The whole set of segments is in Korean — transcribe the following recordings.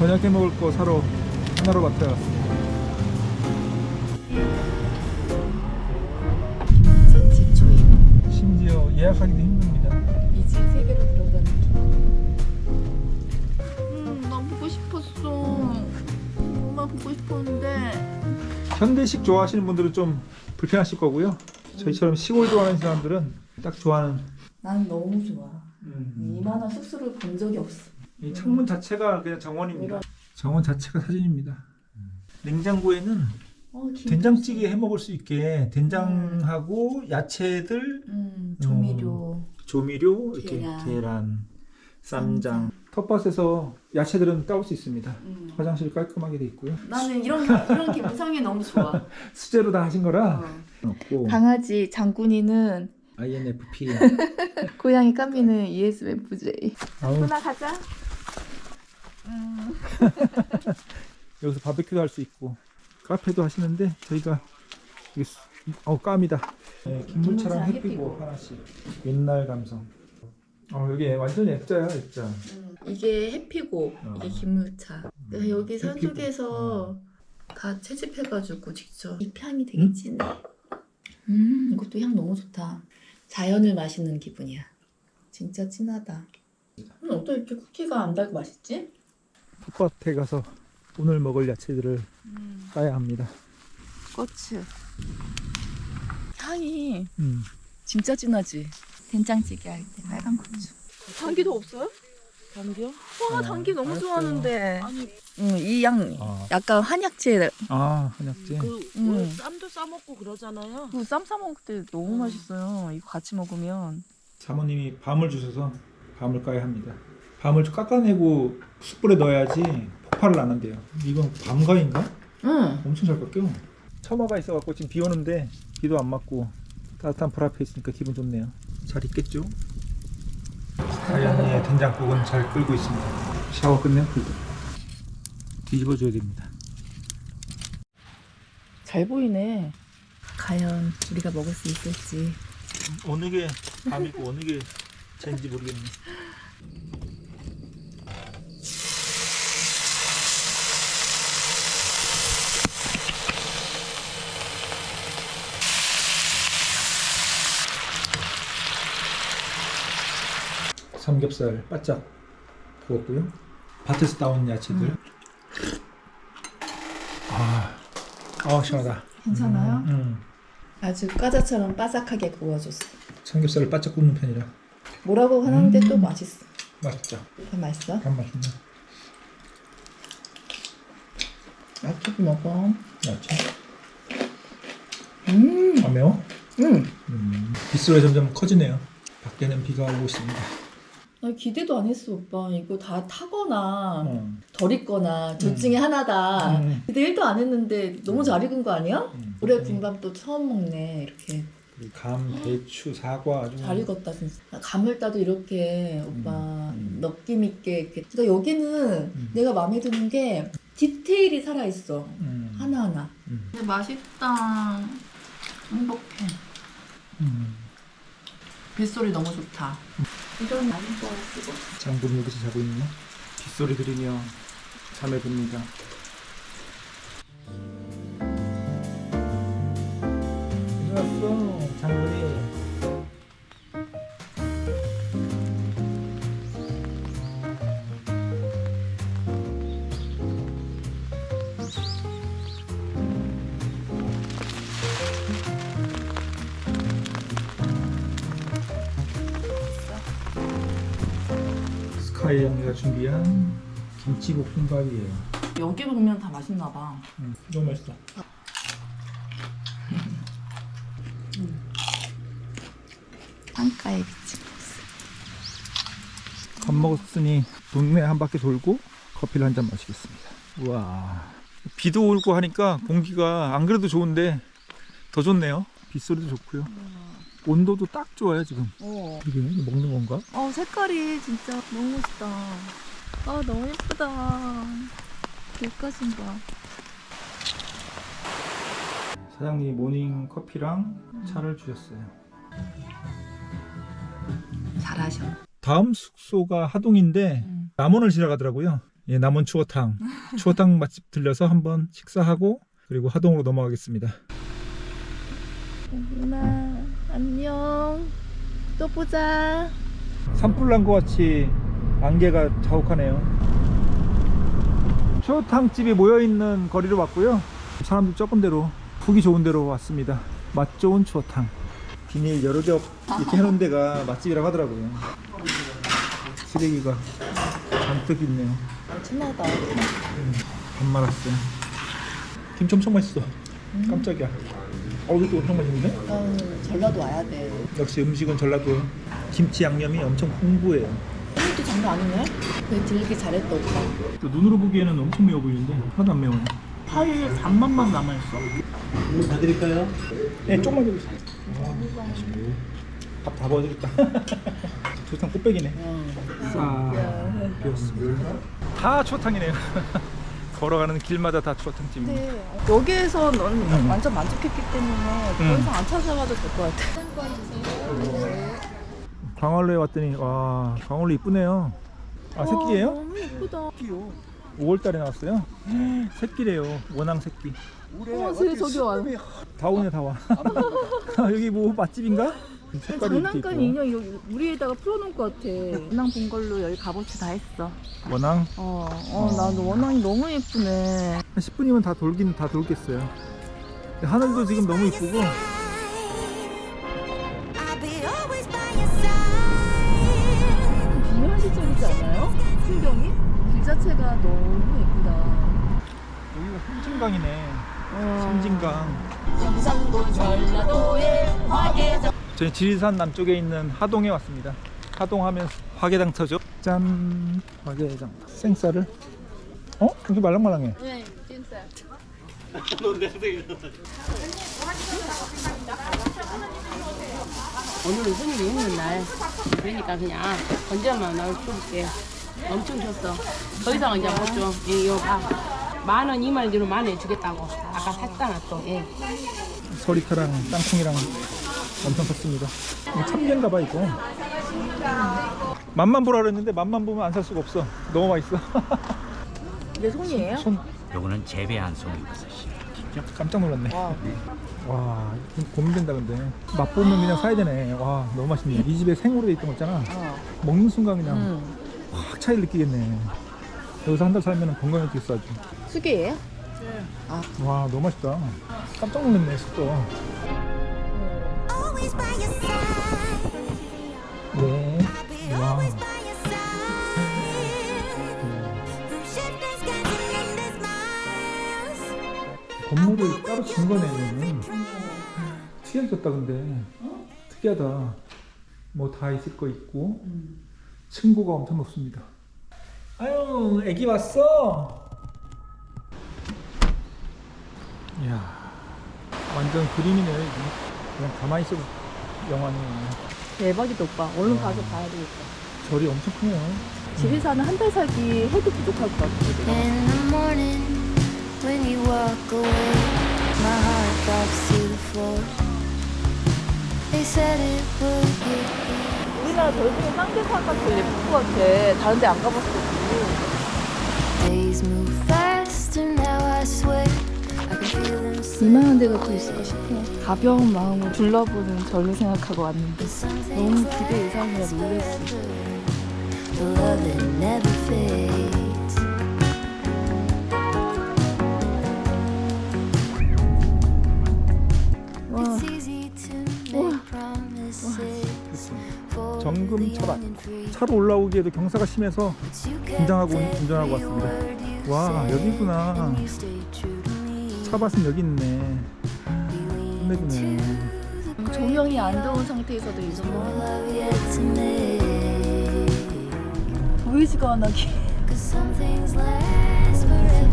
저녁에 먹을 거 사러 하나로 마트에 왔습니다. 산책. 심지어 예약하기도 힘듭니다. 이집 세계로 들어가는 길. 음, 나 보고 싶었어. 엄마 보고 싶었는데. 현대식 좋아하시는 분들은 좀 불편하실 거고요. 저희처럼 시골 좋아하는 사람들은 딱 좋아하는 난 너무 좋아. 음, 이만한 숙소를 본 적이 없어. 이 창문 자체가 그냥 정원입니다. 정원 자체가 사진입니다. 냉장고에는 어, 김- 된장찌개 해 먹을 수 있게 된장하고 야채들, 음, 조미료. 조미료, 이렇게 계란. 계란, 쌈장. 텃밭에서 야채들은 따올 수 있습니다. 음. 화장실 깔끔하게 돼 있고요. 나는 이런 이런 기분상이 너무 좋아. 수제로 다 하신 거라 어. 없고 강아지 장군이는 INFP. 고양이 까미는 ESFJ. 아우, 누나 가자. 음. 여기서 바베큐도 할 수 있고 카페도 하시는데 저희가 여기 수- 어 까미다. 네, 김물차랑 해피고. 하나씩. 옛날 감성. 어 여기 완전 액자야 액자. 이게 해피고 어. 이게 김물차. 내가 여기 해피고. 산속에서 다 채집해가지고 직접 이 향이 되게 진해. 음 이것도 향 너무 좋다. 자연을 마시는 기분이야. 진짜 진하다. 음, 어떻게 이렇게 쿠키가 안 달고 맛있지? 텃밭에 가서 오늘 먹을 야채들을 따야 합니다. 고추. 향이 음. 진짜 진하지. 된장찌개 할 때 빨간 고추. 단기도 없어요? 단기요? 와 어, 단기 너무 알았어요. 좋아하는데. 아니 응, 이향 아, 약간 한약재 아 한약재. 그 음. 왜 쌈도 싸 먹고 그러잖아요. 그 쌈 싸 먹을 때 너무 맛있어요. 이거 같이 먹으면. 사모님이 밤을 주셔서 밤을 까야 합니다. 밤을 좀 깎아내고 숯불에 넣어야지 폭발을 안 한대요. 이건 밤가인가? 응. 엄청 잘 깎여. 처마가 있어갖고 지금 비 오는데 비도 안 맞고 따뜻한 불 앞에 있으니까 기분 좋네요. 잘 있겠죠? 가연이의 된장국은 잘 끓고 있습니다. 샤워 끝내면 불도 뒤집어줘야 됩니다. 잘 보이네. 과연 우리가 먹을 수 있을지. 어느 게 밤이고 어느 게 쟤인지 모르겠네. 삼겹살 바짝 구웠고요. 밭에서 따온 야채들. 아, 아 시원하다. 괜찮아요? 음, 음. 아주 과자처럼 바삭하게 구워줬어. 삼겹살을 바짝 굽는 편이라 뭐라고 하는데 음. 또 맛있어. 맛있죠. 더 맛있어? 간 맛있네. 야채도 먹어. 야채. 음. 안 매워? 음. 음. 빗소리 점점 커지네요. 밖에는 비가 오고 있습니다. 나 기대도 안 했어, 오빠. 이거 다 타거나 어. 덜 익거나 둘 음. 중에 하나다. 음. 기대 1도 안 했는데 너무 잘 익은 거 아니야? 음. 올해 군밤도 처음 먹네. 이렇게 감, 대추, 사과 아주 잘 익었다 진짜. 감을 따도 이렇게 오빠 음. 느낌 있게 이렇게. 그러니까 여기는 음. 내가 마음에 드는 게 디테일이 살아 있어. 음. 하나 하나. 음. 근데 맛있다. 행복해. 음. 빗소리 너무 좋다. 이런 거 쓰고. 장군 여기서 자고 있네. 빗소리 들으며 잠에 듭니다. 카이 언니가 준비한 김치 볶음밥이에요. 여기 보면 다 맛있나 봐. 음, 너무 맛있어. 창가에 비친 밥 먹었으니 동네 한 바퀴 돌고 커피를 한 잔 마시겠습니다. 우와. 비도 오고 하니까 공기가 안 그래도 좋은데 더 좋네요. 빗소리도 좋고요. 온도도 딱 좋아요 지금. 어. 이게 먹는 건가? 어 색깔이 진짜 너무 멋있다. 아 너무 예쁘다. 봐. 사장님이 모닝 커피랑 차를 주셨어요. 잘하셔. 다음 숙소가 하동인데 음. 남원을 지나가더라고요. 예, 남원 추어탕. 추어탕 맛집 들려서 한번 식사하고 그리고 하동으로 넘어가겠습니다. 누나 안녕. 또 보자. 산불 난 것 같이 안개가 자욱하네요. 추어탕 집이 모여 있는 거리로 왔고요. 사람들 적은 대로 후기 좋은 데로 왔습니다. 맛 좋은 추어탕. 비닐 여러 겹 이렇게 해놓은 데가 맛집이라고 하더라고요. 쓰레기가 잔뜩 있네요. 친하다. 밥 말았어요. 김치 엄청 맛있어. 깜짝이야. 어, 이것도 엄청 맛있는데? 음, 전라도 와야 돼. 역시 음식은 전라도 김치 양념이 엄청 풍부해요. 이것도 장난 아니네. 왜 들기 잘했다 오빠. 또 눈으로 보기에는 엄청 매워 보이는데 하나도 안 매워요. 파이에 단맛만 남아있어. 다 드릴까요? 네, 조금만 더 주세요. 밥다 먹어주겠다. 조탕 꽃배기네. 싹 비었습니다. 다 추어탕이네요. 걸어가는 길마다 다 추어탕집입니다. 네. 여기에서 넌 음. 완전 만족했기 때문에 더 음. 이상 안 찾아가도 될 것 같아. 광활로에 왔더니 와 광활로 이쁘네요. 아 새끼예요? 너무 예쁘다. 귀여워. 5월달에 나왔어요. 새끼래요. 원앙 새끼. 어, 쟤 저기 와. 다 오네 다 와. 여기 뭐 맛집인가? 색깔이 이렇게 장난감. 인형 여기 우리에다가 풀어놓을 것 같아. 원앙 본 걸로 여기 값어치 다 했어. 원앙 어, 어, 나 원앙이 너무 예쁘네. 한 10분이면 다 돌긴 다 돌겠어요. 하늘도 지금 너무 이쁘고. 비현실적이지 않아요? 풍경이? 길 자체가 너무 예쁘다. 여기가 섬진강이네. 어. 섬진강. 전라도의 화계장. 저희 지리산 남쪽에 있는 하동에 왔습니다. 하동하면 화개장터죠. 짠 화개장. 생쌀을. 어? 이렇게 말랑말랑해. 네, 진짜. 오늘은 손님이 없는 날. 그러니까 그냥 건져만 나올 줄게. 엄청 줬어. 더 이상은 이제 못 줘. 예, 이거 봐. 만 원, 이만 원 주면 만 원에 주겠다고. 아까 샀잖아 또. 예. 서리카랑 땅콩이랑 엄청 컸습니다. 이거 참견가 봐 이거. 맛만 보라 그랬는데 맛만 보면 안 살 수가 없어. 너무 맛있어. 내 손이에요? 손 요거는 재배한 송이버섯이에요. 깜짝 놀랐네. 와, 좀 고민된다 근데 맛보면 그냥 사야 되네. 와, 너무 맛있네. 이 집에 생으로 돼 있던 거 있잖아. 먹는 순간 그냥 응. 확 차이를 느끼겠네. 여기서 한 달 살면 건강해지겠어 아주. 수기예요? 와, 너무 맛있다. 깜짝 놀랐네, 숙도. 네. 와. 건물을 따로 진 거네, 이거는. 특이하게 졌다, 근데. 특이하다. 뭐 다 있을 거 있고. 층고가 엄청 높습니다. 아유, 애기 왔어. 이야, 완전 그림이네요, 이게. 그냥 가만히 있어도 영화네요. 대박이다 오빠. 얼른 가서 봐야 되겠다. 절이 엄청 크네요. 지리산은 한달 살기 해도 부족할 것 같아. In the morning, when you walk away, my heart drops to the floor. They said it would get 우리나라 절 중에 쌍계사가 제일 예쁜 것 같아. 다른 데 안 가봤어. Days move faster now, I swear. I can feel. 이만한 데가 또 있을까 싶어. 가벼운 마음으로 둘러보는 절을 생각하고 왔는데 너무 기대 이상이라 놀랬어. The love that never fades. 와, It's easy to make promises. for 정금 철학. 차로 올라오기에도 경사가 심해서 긴장하고 운전하고 왔습니다. 와, 여기구나. 차밭은 여기 있네. 끝내주네. 조명이 안 좋은 상태에서도 이 정도. 보이지가 않아. 기- Cause some things last forever.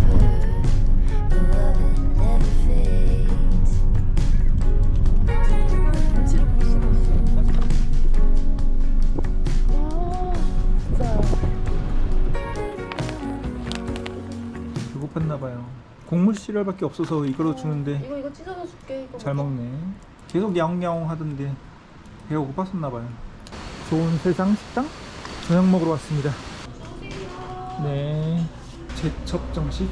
The love that never fades. 눈치를 볼 수가 없어. 와, 진짜. 배고팠나 봐요. 곡물 시리얼밖에 없어서 이걸로 주는데 이거 이거 찢어서 줄게. 이거 잘 먹어. 먹네. 계속 야옹야옹 하던데 배가 고팠었나 봐요. 좋은 세상 식당 저녁 먹으러 왔습니다. 네. 제첩 정식.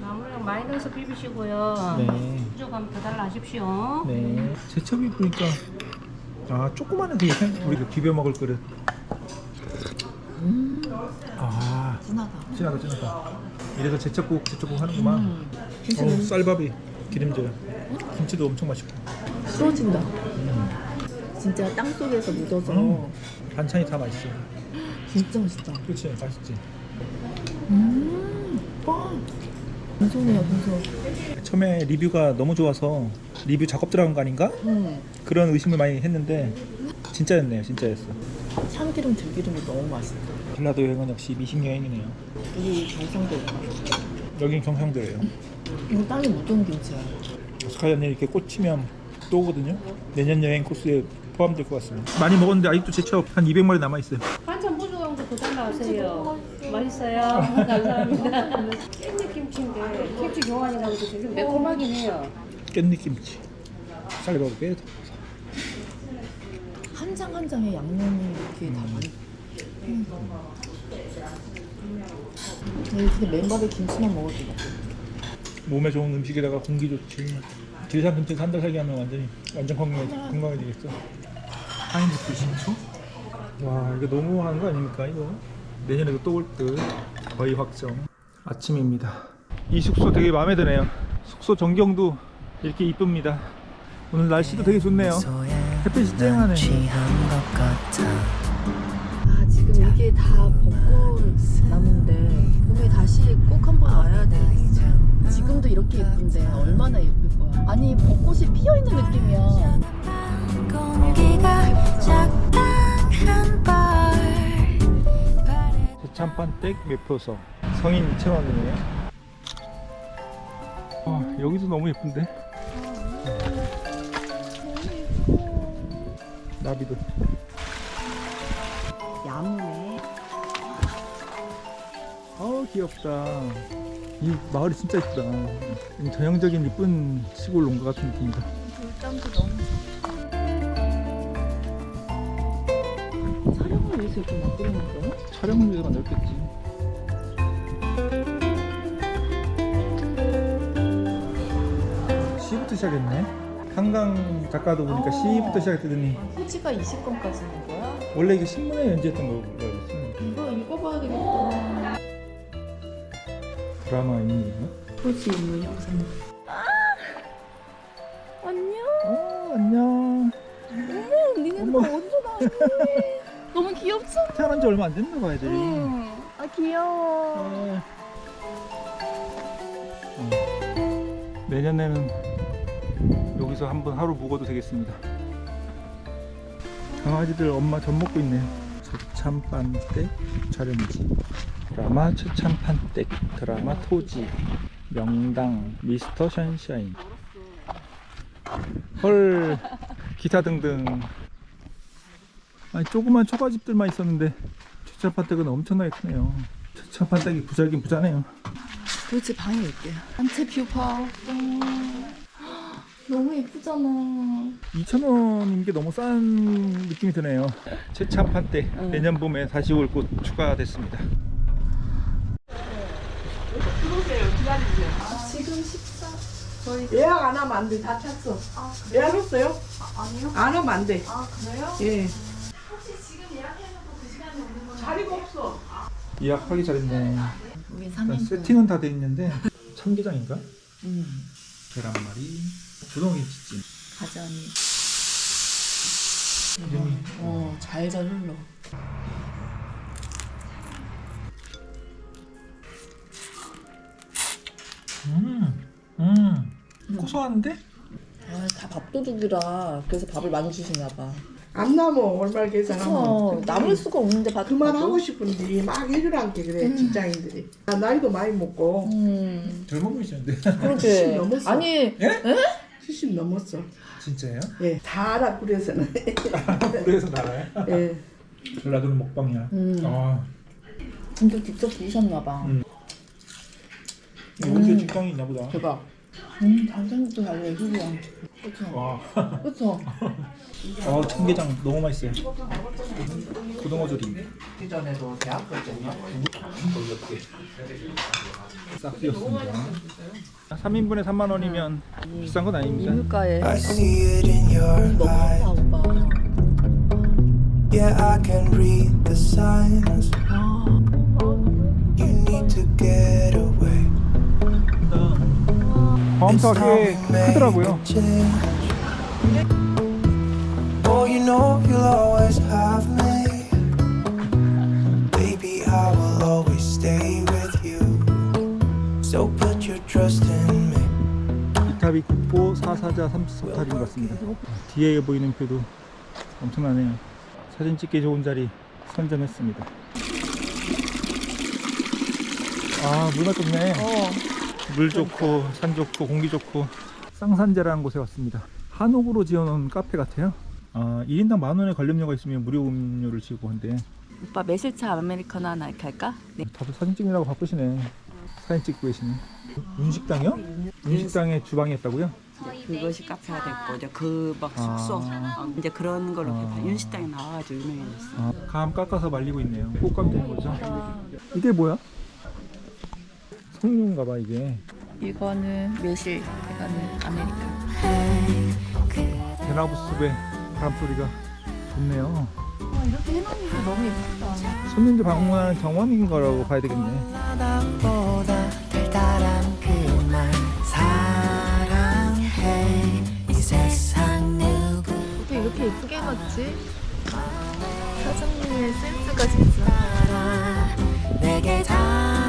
나물랑 많이 넣어서 비비시고요. 네. 부족하면 더 달라 하십시오. 네. 제첩이 보니까 아 조그마한 되게 우리가 비벼 먹을 그릇. 아 진하다. 진하다 진하다. 이래서 제첩국 제첩국 하는구만. 음. 김치 어, 너무 쌀밥이 기름져요. 김치도 엄청 맛있고. 쓰러진다. 진짜 땅 속에서 묻어서 음. 반찬이 다 맛있어. 진짜 맛있다. 그렇지 맛있지. 음, 빵. 공손해요, 공손. 처음에 리뷰가 너무 좋아서 리뷰 작업 들어간 거 아닌가? 음, 그런 의심을 많이 했는데 진짜였네요 진짜였어. 참기름, 들기름이 너무 맛있다. 전라도 여행은 역시 미식 여행이네요. 여기 경상도 여긴 경상도예요. 이거 땅에 묻은 김치야. 스카이 언니 이렇게 꽂히면 또 오거든요. 내년 여행 코스에 포함될 것 같습니다. 많이 먹었는데 아직도 제첩 한 200마리 남아 있어요. 반찬 부족한 거더 달라 하세요. 맛있어요. 감사합니다. 깻잎 김치인데 김치 교환이라고 해서 좀 매콤하긴 해요. 깻잎 김치. 쌀밥 빼. 한장 한 장에 양념이 이렇게 다 많이. 음. 네, 근데 맨밥에 김치만 먹어도 돼. 몸에 좋은 음식에다가 공기 좋지. 길산 근처에 한달 살기 하면 완전히 완전 건강해 건강해지겠어. 파인애플 신초? 와 이거 너무 하는 거 아닙니까 이거? 내년에도 또 올 듯. 거의 확정. 아침입니다. 이 숙소 되게 마음에 드네요. 숙소 전경도 이렇게 이쁩니다. 오늘 날씨도 되게 좋네요. 햇빛이 쨍하네. 아, 나무인데 봄에 다시 꼭 한번 와야 돼. 지금도 이렇게 예쁜데 얼마나 예쁠 거야. 아니, 벚꽃이 피어 있는 느낌이야. 제참판댁 매표소 성인 2,000원이네요. 아, 여기도 너무 예쁜데? 나비도. 귀엽다. 이 마을이 진짜 이쁘다. 이 전형적인 이쁜 시골 농가 같은 느낌이다. 물감도 너무 촬영을 위해서 이렇게 만들어놓은 거야? 촬영을 위해서 만들었겠지. 시부터 시작했네. 한강 작가도 보니까 시부터 시작했더니 후지가 20권까지인 거야? 원래 이게 신문에 연재했던 있어. 이거 읽어봐야 되겠다. 드라마 있는 후지 있는 영상. 안녕. 어 안녕. 니네들 어머. 언제 나왔니? 너무 귀엽잖아. 태어난 지 얼마 안 됐나 봐 애들이. 아 귀여워. 어. 어. 내년에는 여기서 한번 하루 묵어도 되겠습니다. 강아지들 엄마 젖 먹고 있네요. 최참판댁 촬영지. 드라마 최참판댁 드라마 토지 명당 미스터 션샤인 헐 기타 등등 아니 조그만 초가집들만 있었는데 최참판댁은 엄청나게 크네요. 최참판댁이 부자긴 부자네요. 도대체 방이 몇 개야? 단체 뷰 봐. 너무 예쁘잖아. 2,000원인 게 너무 싼 느낌이 드네요. 최참판 때 내년 봄에 다시 올 곳 추가됐습니다. 예약 안 하면 안 돼. 다 찼어. 예약했어요? 아니요. 안 하면 안 돼. 아, 그래요? 예. 혹시 지금 예약해놓고 그 시간에 오는 건 자리가 없어. 예약하기 잘했네. 우리 일단 3인분. 세팅은 다 돼 있는데 참게장인가? 음, 계란말이, 주동김치찜. 가자미. 이름이 어, 잘 잘 흘러. 고소한데? 아, 다 밥도둑이라 그래서 밥을 많이 주시나 봐. 안 남어. 계산하면. 그쵸. 남을 수가 없는데 밥. 그만 하고 싶은데 막 해주란 게 그래 직장인들이. 나 나이도 많이 먹고 음, 젊어 보이시는데? 그러게. 70 넘었어. 아니, 70 넘었어. 진짜예요? 예, 다 알아 그래서는. 그래서 나라요? 예. 전라도는 먹방이야. 음. 아, 진짜 직접 부으셨나 봐. 음. 여기서 직장이 있나 보다. 대박. 음, 달달도 달려, 이거야. 그쵸? 와. 그쵸? 아 청게장 너무 맛있어요. 고등어 조림. 싹 비었습니다. 3인분에 3만 원이면 비싼 건 아닙니다. 이물가에 I see it in your 먹어봐, eyes. 오빠. Yeah, I can read the signs. Trust in me. 이탑이 국보 사사자 삼수탑인 것 같습니다. 뒤에 보이는 뷰도 엄청나네요. 사진 찍기 좋은 자리 선점했습니다. 아 물가 좋네. 어 물 좋고 산 좋고 공기 좋고 쌍산제라는 곳에 왔습니다. 한옥으로 지어놓은 카페 같아요. 아 1인당 만 원의 관련료가 있으면 무료 음료를 지고 한대. 오빠 매실차 아메리카노 하나 이렇게 할까? 네. 다들 사진 찍느라고 바쁘시네. 사진 찍고 계시네. 윤식당이요? 윤식당의 주방이 었다고요? 그것이 카페가 됐고 이제 그막 아. 숙소 어, 이제 그런 걸로 아. 아. 윤식당에 나와가지고 유명해졌어. 아, 감 깎아서 말리고 있네요. 꽃감 되는 거죠? 이게 뭐야? 석류인가 봐 이게. 이거는 매실 이거는 아메리카노 대나무 숲에 바람 소리가 좋네요. 이렇게 해놓는 게 너무 예쁘다 손님들 방문하는 경험인 거라고 봐야 되겠네. 어떻게 이렇게 예쁘게 해놨지? 사장님의 센스가 진짜 내게 다